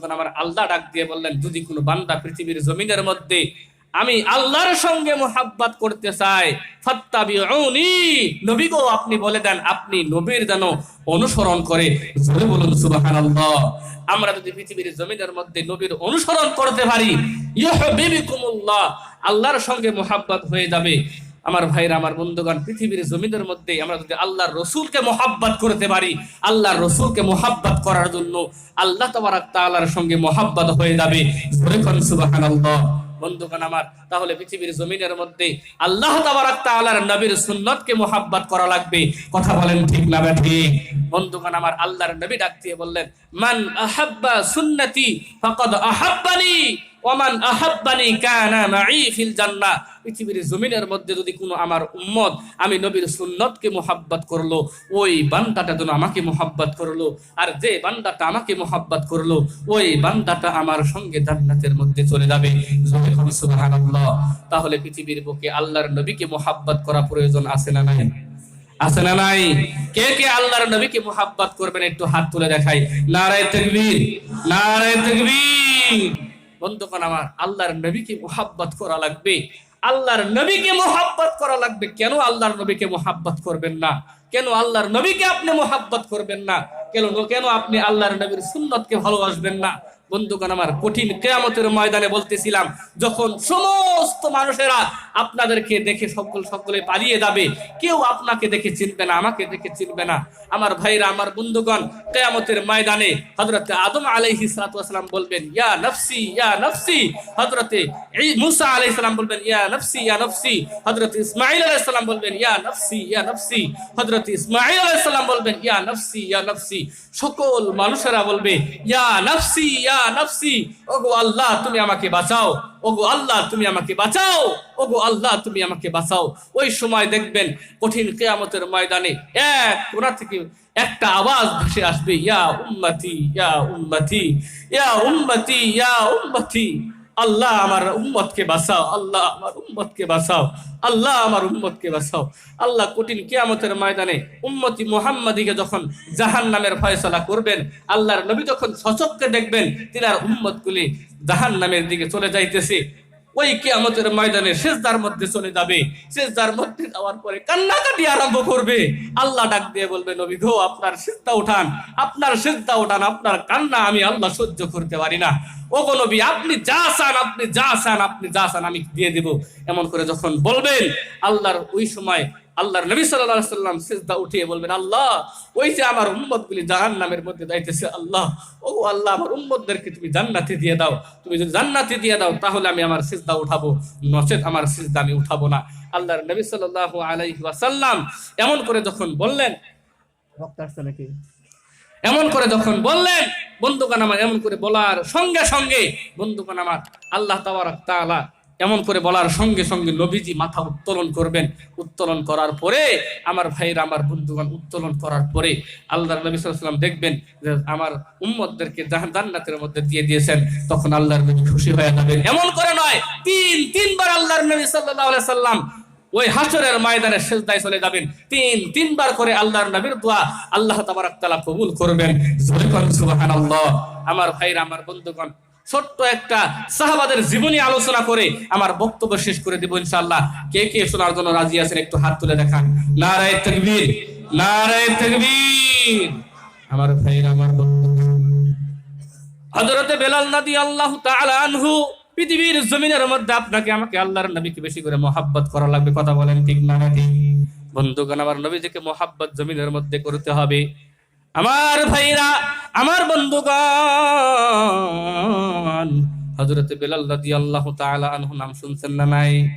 বন্ধুগণ আমার আল্লাহ ডাক দিয়ে বললেন, যদি কোনো বান্দা পৃথিবীর জমিনের মধ্যে আমি আল্লাহর সঙ্গে মোহাব্বত করতে চাই ফাত্তাবিউনি। নবী গো, আপনি বলে দেন, আপনি নবীর যেন অনুসরণ করে। জোরে বলুন, সুবহানাল্লাহ। আমরা যদি পৃথিবীর জমিনের মধ্যে নবীর অনুসরণ করতে পারি ইউহিবুকুমুল্লাহ আল্লাহর সঙ্গে মোহাব্বত হয়ে যাবে। আমার ভাইরা, আমার বন্ধুগণ, পৃথিবীর জমিনের মধ্যে আমরা যদি আল্লাহর রসুলকে মোহাব্বত করতে পারি, আল্লাহর রসুলকে মোহাব্বত করার জন্য আল্লাহ তাবারাক তাআলার সঙ্গে মোহাব্বত হয়ে যাবে। বন্ধুগণ আমার, তাহলে পৃথিবীর জমিনের মধ্যে আল্লাহ তাবারাক তাআলার নবীর সুন্নতকে মোহাব্বত করা লাগবে। কথা বলেন ঠিক না বা বন্ধুগণ আমার, আল্লাহর নবী ডাক দিয়ে বললেন, মান আহাব্বা সুন্নতি ফাকাদ আহাব্বানি ওমান আহাব্বানি কানা মাই ফিল জান্নাহ। পৃথিবীর জমিনের মধ্যে যদি কোনো আমার উম্মত আমি নবীর সুন্নতকে মোহাব্বত করল, ওই বান্দাটা যেন আমাকে মোহাব্বত করল, আর যে বান্দাটা আমাকে মোহাব্বত করল, ওই বান্দাটা আমার সঙ্গে জান্নাতের মধ্যে চলে যাবে। তাহলে পৃথিবীর বুকে আল্লাহর নবীকে মোহাব্বত করা প্রয়োজন আছে না নাই? আছে না নাই? কে কে আল্লাহর নবীকে মোহাব্বত করবেন একটু হাত তুলে দেখাই। নারায় তাকবীর নারায় তাকবীর। বন্ধুগণ আমার, আল্লাহর নবীকে মোহাব্বত করা লাগবে। আল্লাহর নবীকে মোহাব্বত করা লাগবে। কেন আল্লাহর নবীকে মোহাব্বত করবেন না? কেন আল্লাহর নবীকে আপনি মোহাব্বত করবেন না? কেন কেন আপনি আল্লাহর নবীর সুন্নতকে ভালোবাসবেন না? বন্ধুগণ, আমার কঠিন কেয়ামতের ময়দানে বলতেছিলাম, যখন সমস্ত মানুষেরা আপনাদেরকে দেখে সকল সকলে পালিয়ে যাবে, কেউ আপনাকে দেখে চিনবে না, আমাকে দেখে চিনবে না। আমার ভাইরা, আমার বন্ধুগণ, কেয়ামতের ময়দানে হযরতে আদম সালাতু ওয়াসালাম বলবেন, ইয়া নফসি ইয়া নফসি। হযরতে মুসা আলাইহিস সালাম বলবেন, ইয়া নফসি ইয়া নফসি। হযরতে ইসমাঈল আলাইহিস সালাম বলবেন, ইয়া নফসি ইয়া নফসি। হযরতে ইসমাঈল আলাইহিস সালাম বলবেন, ইয়া নফসি ইয়া নফসি। সকল মানুষেরা বলবে, ইয়া নফসি, ইয়া নফসি। ওগো আল্লাহ, তুমি আমাকে বাঁচাও। ওগো আল্লাহ, তুমি আমাকে বাঁচাও। ওগো আল্লাহ, তুমি আমাকে বাঁচাও। ওই সময় দেখবেন কঠিন কেয়ামতের ময়দানে এক কোনা থেকে একটা আওয়াজ ভেসে আসবে, ইয়া উম্মতি ইয়া উম্মতি ইয়া উম্মতি ইয়া উম্মতি। আল্লাহ আমার উম্মতকে বাঁচাও, আল্লাহ আমার উম্মতকে বাঁচাও, আল্লাহ আমার উম্মতকে বাঁচাও। আল্লাহ কঠিন কিয়ামতের ময়দানে উম্মতি মোহাম্মদীকে যখন জাহান নামের ফয়সলা করবেন, আল্লাহর নবী যখন সচককে দেখবেন, তিনার উম্মতগুলি জাহান নামের দিকে চলে যাইতেছে। ওই কেয়ামতের ময়দানে শেষদার মধ্যে চলে যাবে। শেষদার মধ্যে যাওয়ার পরে কান্নাকাটি আরম্ভ করবে। আল্লাহ ডাক দিয়ে বলবে, নবী গো, আপনার সিদ্ধা উঠান, আপনার সিদ্ধা উঠান, আপনার কান্না আমি আল্লাহ সহ্য করতে পারি না। ও গো নবী, আপনি যা চান, আপনি যা চান, আপনি যা চান, আমি দিয়ে দেব। এমন করে যখন বলবেন, আল্লাহর ওই সময় আল্লাহর নবী সাল্লাল্লাহু সাল্লাম সিজদা উঠিয়ে বলবেন আল্লাহ ওই যে আমার উম্মত গুলি জাহান নামের মধ্যে যাইতেছে আল্লাহ ও আল্লাহ আমার উম্মতদেরকে তুমি জান্নাতে দিয়ে দাও। তুমি যদি জান্নাতে দিয়ে দাও তাহলে আমি আমার সিজদা উঠাবো। নচেত আমার সিজদা আমি উঠাবো না। আল্লাহর নবী সাল্লাল্লাহু আলাইহি ওয়াসাল্লাম এমন করে যখন বললেন নাকি? এমন করে যখন বললেন বন্ধুগান আমার এমন করে বলার সঙ্গে সঙ্গে বন্ধুগান আমার আল্লাহ তাবারক তাআলা এমন করে বলার সঙ্গে সঙ্গে নবীজি মাথা উত্তোলন করবেন। উত্তোলন করার পরে আমার ভাইরা আমার বন্ধুগণ উত্তোলন করার পরে আল্লাহ নবী সাল্লাম দেখবেন যে আমার উম্মতদেরকে জাহান- জান্নাতের মধ্যে দিয়ে দিয়েছেন। তখন আল্লাহর নবী খুশি হয়ে যাবেন। এমন করে নয়, তিন, তিনবার আল্লাহর নবী আলাইহি সাল্লাম ওই হাসরের ময়দানে সেজদায় চলে যাবেন। তিন, তিনবার করে আল্লাহর নবীর দোয়া আল্লাহ তাবারাক তাআলা কবুল করবেন। আমার ভাইরা, আমার বন্ধুগণ ছোট্ট একটা সাহাবাদের জীবনী আলোচনা করে আমার বক্তব্য শেষ করে দিব ইনশাআল্লাহ। কে কে শোনার জন্য রাজি আছেন একটু হাত তুলে দেখান। নারায়ে তাকবীর নারায়ে তাকবীর। আমার ভাইরা আমার হযরতে বেলাল নদী আল্লাহ আনহু, পৃথিবীর জমিনের মধ্যে আপনাকে, আমাকে আল্লাহর নবীকে বেশি করে মহাব্বত করা লাগবে। কথা বলেন ঠিক না বন্ধুগণ, আমার নবীজিকে মহাব্বত জমিনের মধ্যে করতে হবে। আমার ভাইরা, আমার বন্ধুগণ। হযরতে বেলাল রাদিয়াল্লাহু তাআলা আনহু নাম শুনছেন না নাই?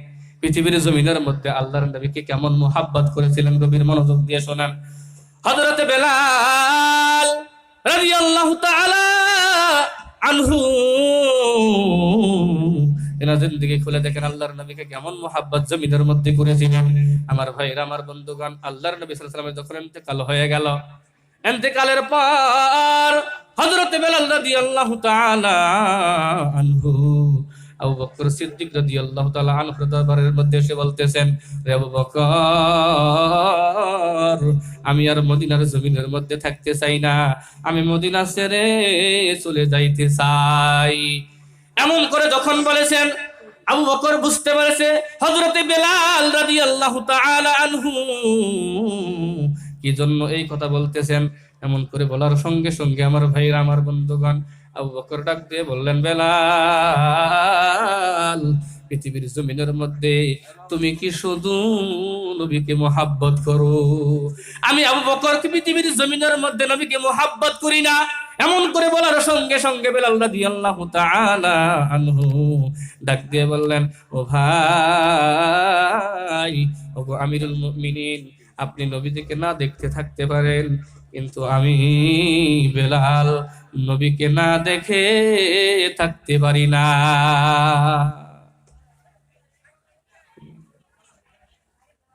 পৃথিবীর জমিনের মধ্যে আল্লাহর নবীকে কেমন মহাব্বত করেছিলেন? গভীর মনোযোগ দিয়ে শোনান। হযরতে বেলাল রাদিয়াল্লাহু তাআলা আনহু। এনাদের দিকে খুলে দেখেন, আল্লাহর নবীকে কেমন মোহাব্বত জমিনের মধ্যে করেছিলেন। আমার ভাইরা, আমার বন্ধুগণ, আল্লাহর নবী ওয়াসাল্লামের যখন ইন্তেকাল হয়ে গেল ইন্তেকালের পর হযরত বেলাল রাদিয়াল্লাহু তাআলা আনহু, আবু বকর আনহু দরবারের মধ্যে বলতেছেন বকর, আমি আর মদিনার জমিনের মধ্যে থাকতে চাই না, আমি মদিনা ছেড়ে চলে যাইতে চাই। এমন করে যখন বলেছেন, আবু বকর বুঝতে পেরেছে, হযরতে বেলাল রাদিয়াল্লাহু তাআলা আনহু কি জন্য এই কথা বলতেছেন? এমন করে বলার সঙ্গে সঙ্গে আমার ভাইরা, আমার বন্ধুগণ আবু বকর ডাক দিয়ে বললেন, বেলাল, পৃথিবীর জমিনের মধ্যে তুমি কি শুধু নবীকে মোহাব্বত করো? আমি আবু বকরকে পৃথিবীর জমিনের মধ্যে নবীকে মোহাব্বত করি না। এমন করে বলার সঙ্গে সঙ্গে বেলাল রাদিয়াল্লাহু তাআলা আনহু ডাক দিয়ে বললেন, ও ভাই ও আমিরুল মুমিনিন আপনি নবীজিকে না দেখতে থাকতে পারেন, কিন্তু আমি বেলাল নবীকে না দেখে থাকতে পারি না।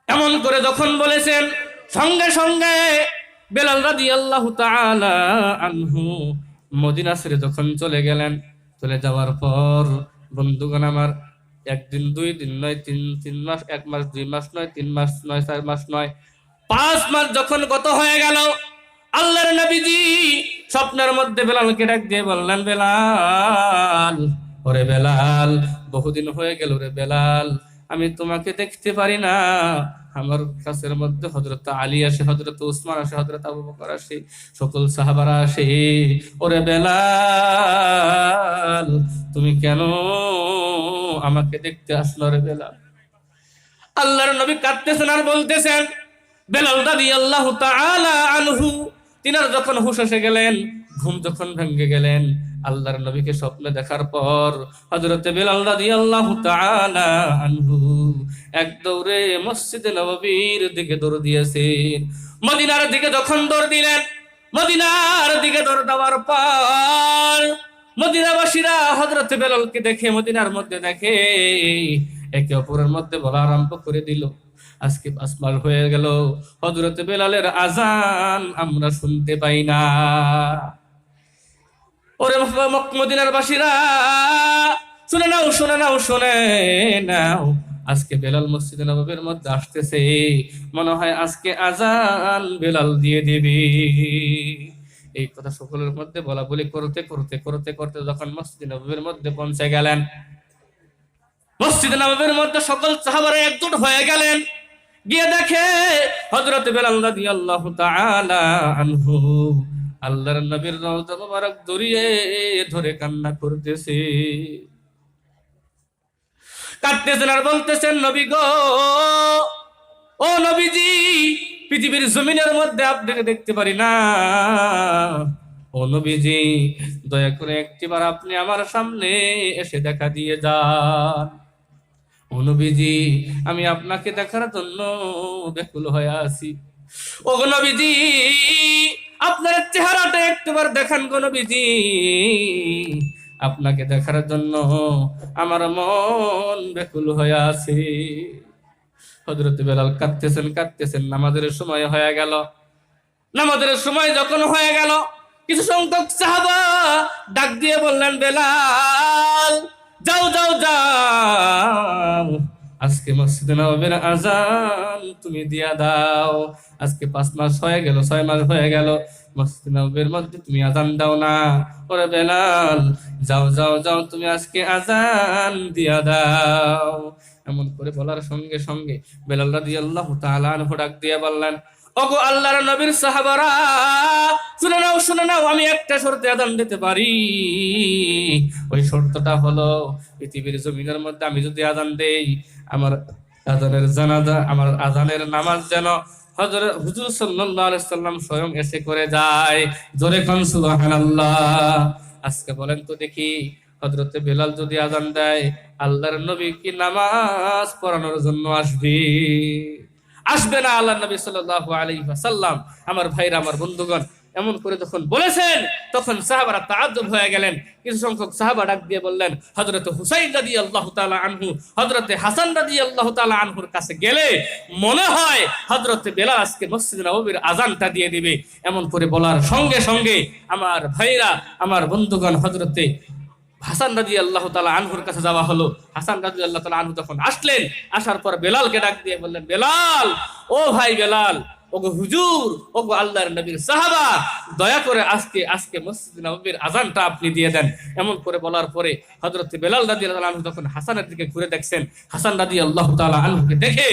এমন করে যখন বলেছেন, সঙ্গে সঙ্গে বেলাল রাদি আল্লাহ আনহু মদিনা ছেড়ে যখন চলে গেলেন, চলে যাওয়ার পর বন্ধুগণ আমার একদিন, দুই দিন, নয় তিন তিন মাস, এক মাস, দুই মাস, নয়, তিন মাস, নয়, চার মাস, নয়, পাঁচ মাস যখন গত হয়ে গেল, আল্লাহর নবীজি স্বপ্নের মধ্যে বেলালকে ডাক দিয়ে বললেন, বেলাল, ওরে বেলাল, বহুদিন হয়ে গেল রে বেলাল, আমি তোমাকে দেখতে পারি না। আমার কাছের মধ্যে হজরত আলী আসে হজরত উসমান আসে হজরত আবু বকর আসে, সকল সাহাবারা আসে। ওরে বেলাল, তুমি কেন আমাকে দেখতে আসলো রে বেলাল? আল্লাহর নবী কাঁদতেছেন আর বলতেছেন, বেলাল দাদি আল্লাহ তিনার যখন হুশ এসে গেলেন, ঘুম যখন ভেঙে গেলেন আল্লাহর নবীকে স্বপ্নে দেখার পর হজরতে বেলাল দাদি আল্লাহ আনহু এক দৌড়ে মসজিদে নববীর দিকে দৌড় দিয়েছেন। মদিনার দিকে যখন দৌড় দিলেন, মদিনার দিকে দৌড় দেওয়ার পর মদিনাবাসীরা হজরত বেলালকে দেখে, মদিনার মধ্যে দেখে একে অপরের মধ্যে বলা আরম্ভ করে দিল। আজকে পাঁচ হয়ে গেল হজরত বেলালের আজান আমরা শুনতে পাই না। ওরে মদিনার বাসীরা, শুনে নাও শুনে নাও শুনে নাও। আজকে বেলাল মসজিদে নবাবের মধ্যে আসতেছে। মনে হয় আজকে আজান বেলাল দিয়ে দিবি। এই কথা সকলের মধ্যে বলা বলি করতে করতে করতে করতে যখন মসজিদ নবাবের মধ্যে পৌঁছে গেলেন, মসজিদ নবাবের মধ্যে সকল সাহাবারা একজোট হয়ে গেলেন। গিয়ে দেখে হযরত বেলাল রাদিয়াল্লাহু তাআলা আনহু আল্লাহর নবীর রওজা মোবারক দরিয়ে ধরে কান্না করতেছে। কাঁদতেছেন আর বলতেছেন, নবী গো, ও নবীজি, পৃথিবীর জমিনের মধ্যে আপনাকে দেখতে পারি না। ও নবীজি, দয়া করে একটিবার আপনি আমার সামনে এসে দেখা দিয়ে যান। ও নবীজি, আমি আপনাকে দেখার জন্য ব্যাকুল হয়ে আছি। ও নবীজি আপনার চেহারাটা একটিবার দেখান গো নবীজি। আপনাকে দেখার জন্য আমার মন ব্যাকুল হয়ে আছে। হজরত বেলাল কাঁদতেছেন কাঁদতেছেন। নামাজের সময় হয়ে গেল। নামাজের সময় যখন হয়ে গেল, কিছু সংখ্যক সাহাবা ডাক দিয়ে বললেন, বেলাল, যাও যাও যাও। আজকে মসজিদে নবীর আজান তুমি দিয়া দাও। আজকে পাঁচ মাস হয়ে গেল, ছয় মাস হয়ে গেল। মসজিদে নবীর মধ্যে তুমি আজান দাও না। ওরে বেলাল, যাও যাও যাও, তুমি আজকে আজান দিয়া দাও। এমন করে বলার সঙ্গে সঙ্গে বেলাল রাদিয়াল্লাহু আল্লাহ আনহু ডাক দিয়ে বললেন, ওগো আল্লাহর নবীর সাহাবারা, শুনে নাও শুনে নাও, আমি একটা শর্তে আদান দিতে পারি। ওই শর্তটা হলো, পৃথিবীর জমিনের মধ্যে আমি যদি আদান দেই আমার আজানের জানাজা, আমার আজানের নামাজ যেন হযরত হুজুর সাল্লাল্লাহু আলাইহি সাল্লাম স্বয়ং এসে করে যায়। জোরে কোন, সুবহানাল্লাহ। আজকে বলেন তো দেখি, হযরতে বেলাল যদি আজান দেয়, আল্লাহর নবী কি নামাজ পড়ানোর জন্য আসবে? আসবে না আল্লাহ নবী সাল্লাল্লাহু আলাইহি ওয়াসাল্লাম? আমার ভাইরা, আমার বন্ধুগণ এমন করে যখন বলেছেন, তখন সাহাবারা তাআজ্জব হয়ে গেলেন। কিছু সংখ্যক সাহাবা ডাক দিয়ে বললেন, হযরত হুসাইন রাদিয়াল্লাহু তাআলা আনহু, হযরতে হাসান রাদিয়াল্লাহু তাআলা আনহুর কাছে গেলে মনে হয় হযরতে বেলাল আজকে মসজিদ নববীর আজানটা দিয়ে দিবে। এমন করে বলার সঙ্গে সঙ্গে আমার ভাইরা, আমার বন্ধুগণ হযরতে হাসান রাজি আল্লাহ তালা আনহুর কাছে যাওয়া হলো। হাসান রাজি আল্লাহ তালা আনহু তখন আসলেন, আসার পর বেলালকে ডাক দিয়ে বললেন, বেলাল, ও ভাই বেলাল ওগো হুজুর, ওগো আল্লাহর নবীর সাহাবা, দয়া করে আজকে আজকে মসজিদ নবীর আজানটা আপনি দিয়ে দেন। এমন করে বলার পরে হজরত বেলাল রাদিয়াল্লাহু আল্লাহ তখন হাসানের দিকে ঘুরে দেখছেন, হাসান রাজি আল্লাহ তালা আনহুকে দেখে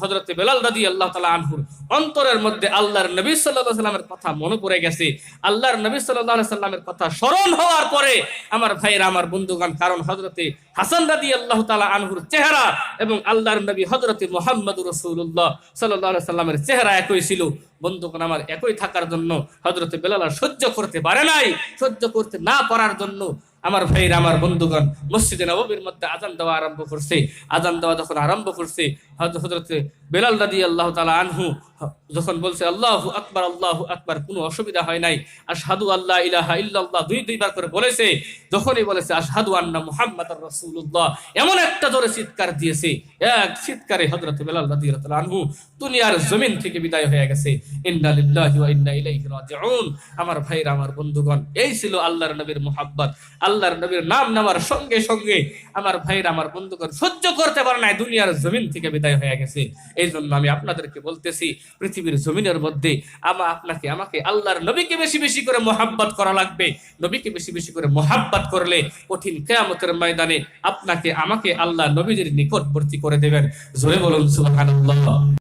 হযরত বেলাল রাদিয়াল্লাহু তাআলা আনহুর অন্তরের মধ্যে আল্লাহর নবী আলাইহি সাল্লামের কথা মনে পড়ে গেছে। আল্লাহর নবী আলাইহি সাল্লামের কথা স্মরণ হওয়ার পরে আমার ভাইরা আমার বন্ধুগণ, কারণ হযরতে হাসান রাদিয়াল্লাহু তাআলা আনহুর চেহারা এবং আল্লাহর নবী হযরতে মুহাম্মদুর রাসূলুল্লাহ সাল্লাল্লাহু আলাইহি সাল্লামের চেহারা একই ছিল। বন্ধুগণ, আমার একই থাকার জন্য হযরতে বেলাল সহ্য করতে পারে নাই। সহ্য করতে না পারার জন্য আমার ভাইয়ের আমার বন্ধুগণ, মসজিদে নববীর মধ্যে আজান দেওয়া আরম্ভ করছে। আজান দেওয়া যখন আরম্ভ করছে হজরতে বেলাল রাদি আল্লাহ তালা আনহু যখন বলছে, আল্লাহু আকবার আল্লাহু আকবার কোনো অসুবিধা হয় নাই। আশহাদু আল্লাহ ইলাহা ইল্লাল্লাহ দুই, দুইবার করে বলেছে। যখনই বলেছে, আশহাদু আন্না মুহাম্মাদার রাসূলুল্লাহ এমন একটা জোরে চিৎকার দিয়েছে। এক চিৎকারে হযরত বেলাল রাদিয়াল্লাহু তাআলা আনহু দুনিয়ার জমিন থেকে বিদায় হয়ে গেছে। আমার ভাইরা, আমার বন্ধুগণ, এই ছিল আল্লাহর নবীর মুহাব্বত। আল্লাহর নবীর নাম নেওয়ার সঙ্গে সঙ্গে আমার ভাইরা, আমার বন্ধুগণ সহ্য করতে পারে নাই, দুনিয়ার জমিন থেকে বিদায় হয়ে গেছে। এই জন্য আমি আপনাদেরকে বলতেছি, পৃথিবীর জমিনের মধ্যে আমা আপনাকে, আমাকে আল্লাহর নবীকে বেশি বেশি করে মোহাব্বত করা লাগবে। নবীকে বেশি বেশি করে মোহাব্বত করলে কঠিন কেয়ামতের ময়দানে আপনাকে, আমাকে আল্লাহ নবীদের নিকটবর্তী করে দেবেন। জোরে বলুন, সুবহানাল্লাহ।